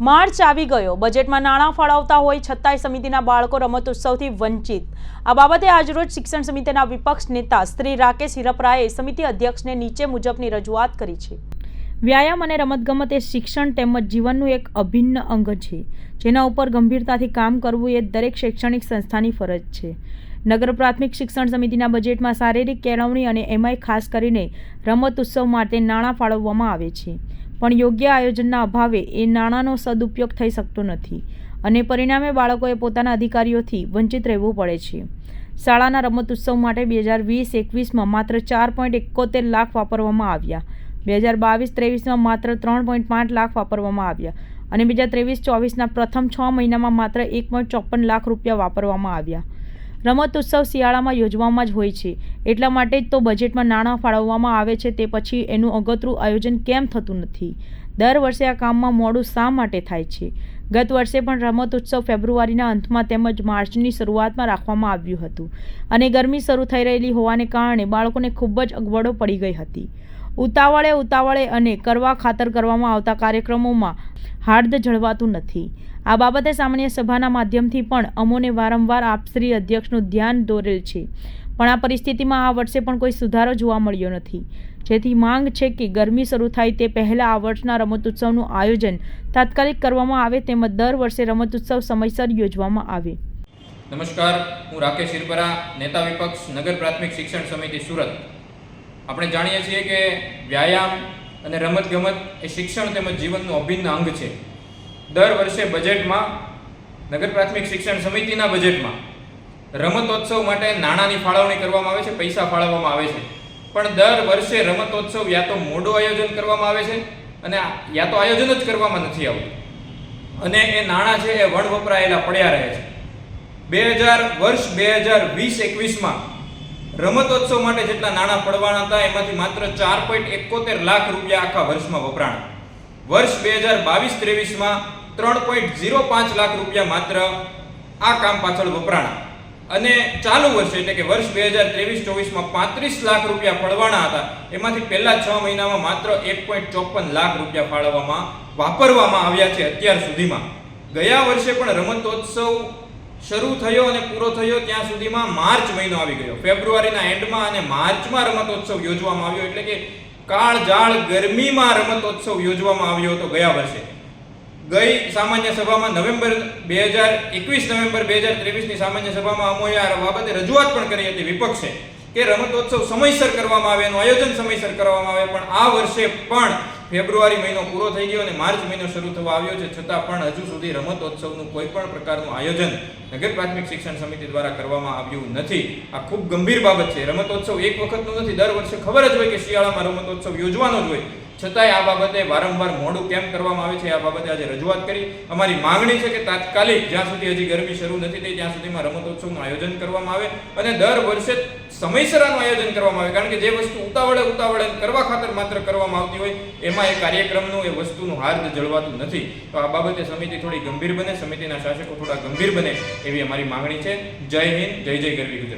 March આવી ગયો. બજેટમાં નાણાં ફાળવતા હોય છતાંય સમિતિના બાળકો રમતોત્સવથી વંચિત. આ બાબતે આજરોજ શિક્ષણ સમિતિના વિપક્ષ નેતા શ્રી રાકેશ હિરપરાએ સમિતિ અધ્યક્ષને નીચે મુજબની રજૂઆત કરી છે. વ્યાયામ અને રમતગમત એ શિક્ષણ તેમજ જીવનનું એક અભિન્ન અંગ છે. જેના ઉપર ગંભીરતાથી કામ કરવું એ દરેક શૈક્ષણિક સંસ્થાની ફરજ છે. નગર પ્રાથમિક શિક્ષણ સમિતિના બજેટમાં શારીરિક કેળવણી અને એમાંય ખાસ કરીને રમત ઉત્સવ માટે નાણાં ફાળવવામાં આવે છે. પણ યોગ્ય આયોજનના અભાવે એ નાણાંનો સદુપયોગ થઈ શકતો નથી અને પરિણામે બાળકોએ પોતાના અધિકારીઓથી વંચિત રહેવું પડે છે. શાળાના રમત ઉત્સવ માટે બે હજાર વીસ એકવીસમાં માત્ર ચાર પોઈન્ટ એકોતેર લાખ વાપરવામાં આવ્યા. બે હજાર બાવીસ ત્રેવીસમાં માત્ર ત્રણ પોઈન્ટ પાંચ લાખ વાપરવામાં આવ્યા અને બે હજાર ત્રેવીસ ચોવીસના પ્રથમ છ મહિનામાં માત્ર એક પોઈન્ટ ચોપન લાખ રૂપિયા વાપરવામાં આવ્યા. રમત ઉત્સવ શિયાળામાં યોજવામાં જ હોય છે. એટલા માટે જ તો બજેટમાં નાણાં ફાળવવામાં આવે છે તે પછી એનું અગતરું આયોજન કેમ થતું નથી? દર વર્ષે આ કામમાં મોડું શા માટે થાય છે? ગત વર્ષે પણ રમત ઉત્સવ ફેબ્રુઆરીના અંતમાં તેમજ માર્ચની શરૂઆતમાં રાખવામાં આવ્યું હતું અને ગરમી શરૂ થઈ રહેલી હોવાને કારણે બાળકોને ખૂબ જ અગવડો પડી ગઈ હતી. ઉતાવળે ઉતાવળે અને કરવા ખાતર કરવામાં આવતા કાર્યક્રમોમાં હાર્દ જળવાતું નથી. આ બાબતે સામાન્ય સભાના માધ્યમથી પણ અમોને વારંવાર આપશ્રી અધ્યક્ષનું ધ્યાન દોરેલ છે. પણ આ પરિસ્થિતિમાં આ વર્ષે પણ કોઈ સુધારો જોવા મળ્યો નથી. જેથી માંગ છે કે ગરમી શરૂ થાય તે પહેલાં આ વર્ષના રમતોત્સવનું આયોજન તાત્કાલિક કરવામાં આવે તેમજ દર વર્ષે રમતોત્સવ સમયસર યોજવામાં આવે. નમસ્કાર, હું રાકેશ હિરપરા નેતા વિપક્ષ, નગર પ્રાથમિક શિક્ષણ સમિતિ સુરત. આપણે જાણીએ છીએ કે વ્યાયામ અને રમતગમત એ શિક્ષણ તેમજ જીવનનું અભિન્ન અંગ છે. દર વર્ષે બજેટમાં નગર પ્રાથમિક શિક્ષણ સમિતિના બજેટમાં રમતોત્સવ માટે નાણાંની ફાળવણી કરવામાં આવે છે, પૈસા ફાળવવામાં આવે છે. પણ દર વર્ષે રમતોત્સવ યા તો મોડું આયોજન કરવામાં આવે છે અને યા તો આયોજન જ કરવામાં નથી આવતું. અને એ નાણાં છે એ વણ વપરાયેલા પડ્યા રહે છે. બે હજાર વર્ષ બે હજાર વીસ એકવીસમાં રમતોત્સવ માટે જેટલા નાણાં પડવાના હતા, એમાંથી માત્ર ચાર પોઈન્ટ એકોતેર લાખ રૂપિયા આખા વર્ષમાં વપરાણા. વર્ષ બે હજાર બાવીસ ત્રેવીસમાં ત્રણ પોઈન્ટ ઝીરો પાંચ લાખ રૂપિયા માત્ર આ કામ પાછળ વપરાણા. અને ચાલુ વર્ષે એટલે કે વર્ષ બે હજાર ત્રેવીસ ચોવીસમાં પાંત્રીસ લાખ રૂપિયા ફળવાના હતા. એમાંથી પહેલા છ મહિનામાં માત્ર એક પોઈન્ટ ચોપન લાખ રૂપિયા ફાળવવામાં વાપરવામાં આવ્યા છે અત્યાર સુધીમાં. ગયા વર્ષે પણ રમતોત્સવ શરૂ થયો અને પૂરો થયો ત્યાં સુધીમાં માર્ચ મહિનો આવી ગયો. ફેબ્રુઆરીના એન્ડમાં અને માર્ચમાં રમતોત્સવ યોજવામાં આવ્યો. એટલે કે કાળજાળ ગરમીમાં રમતોત્સવ યોજવામાં આવ્યો હતો ગયા વર્ષે. ગઈ સામાન્ય સભામાં નવેમ્બર બે હજાર એકવીસ, નવેમ્બર બે હજાર ત્રેવીસની સામાન્ય સભામાં અમોએ આ બાબતે રજૂઆત પણ કરી હતી વિપક્ષે. કે રમતોત્સવ સમયસર કરવામાં આવે, એનું આયોજન સમયસર કરવામાં આવે, પણ આ વર્ષે પણ ફેબ્રુઆરી મહિનો પૂરો થઈ ગયો અને માર્ચ મહિનો શરૂ થવા આવ્યો છે. છતાં પણ હજુ સુધી રમતોત્સવનું કોઈ પણ પ્રકારનું આયોજન નગર પ્રાથમિક શિક્ષણ સમિતિ દ્વારા કરવામાં આવ્યું નથી. આ ખૂબ ગંભીર બાબત છે. રમતોત્સવ એક વખતનું નથી. દર વર્ષે ખબર જ હોય કે શિયાળામાં રમતોત્સવ યોજવાનો જ હોય. છતાંય આ બાબતે વારંવાર મોડું કેમ કરવામાં આવે છે આ બાબતે આજે રજૂઆત કરી. અમારી માંગણી છે કે તાત્કાલિક જ્યાં સુધી હજી ગરમી શરૂ નથી થઈ, ત્યાં સુધીમાં રમતોત્સવનું આયોજન કરવામાં આવે અને દર વર્ષે સમયસરાનું આયોજન કરવામાં આવે. કારણ કે જે વસ્તુ ઉતાવળે ઉતાવળે કરવા ખાતર માત્ર કરવામાં આવતી હોય, એમાં એ કાર્યક્રમનું, એ વસ્તુનું હાર્દ જળવાતું નથી. તો આ બાબતે સમિતિ થોડી ગંભીર બને, સમિતિના શાસકો થોડા ગંભીર બને એવી અમારી માંગણી છે. જય હિન્દ, જય જય ગરવી ગુજરાત.